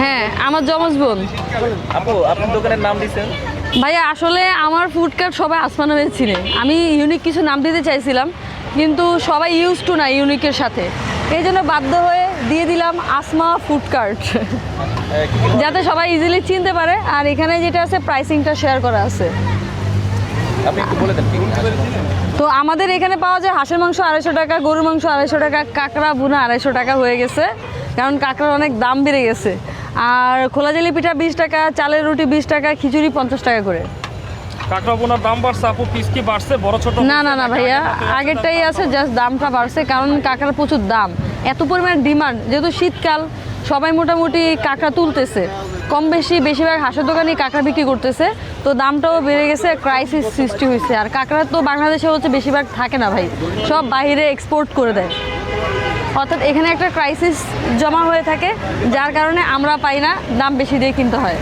হ্যাঁ আমার জমজ বোন। আপু আপনার দোকানের নাম দিচ্ছেন ভাইয়া আসলে আমার ফুড কার্ট সবাই আসমান হয়ে আমি ইউনিক কিছু নাম দিতে চাইছিলাম কিন্তু সবাই ইউজ টু না ইউনিকের সাথে। এই জন্য বাধ্য হয়ে দিয়ে দিলাম আসমা ফুড কার্ট যাতে সবাই ইজিলি চিনতে পারে আর এখানে যেটা আছে প্রাইসিংটা শেয়ার করা আছে? তো আমাদের এখানে পাওয়া যায় হাঁসের মাংস আড়াইশো টাকা গরুর মাংস আড়াইশো টাকা কাঁকড়া বুনা আড়াইশো টাকা হয়ে গেছে। কারণ কাঁকড়ার অনেক দাম বেড়ে গেছে। আর খোলা জেলি পিঠা বিশ টাকা চালের রুটি বিশ টাকা খিচুড়ি পঞ্চাশ টাকা করে। কাঁকড়া দাম বাড়ছে আপু পিস কি বাড়ছে? বড় ছোট না না না ভাইয়া আগেরটাই আছে জাস্ট দামটা বাড়ছে কারণ কাঁকড়ার প্রচুর দাম। এত পরিমাণ ডিমান্ড যেহেতু শীতকাল সবাই মোটামুটি কাঁকড়া তুলতেছে। কম বেশি বেশিরভাগ হাঁসের দোকানে কাঁকড়া বিক্রি করতেছে। তো দামটাও বেড়ে গেছে ক্রাইসিস সৃষ্টি হয়েছে। আর কাঁকড়া তো বাংলাদেশে হচ্ছে বেশিরভাগ থাকে না ভাই সব বাইরে এক্সপোর্ট করে দেয়। অর্থাৎ এখানে একটা ক্রাইসিস জমা হয়ে থাকে, যার কারণে আমরা পাই না, দাম বেশি দিয়ে কিনতে হয়।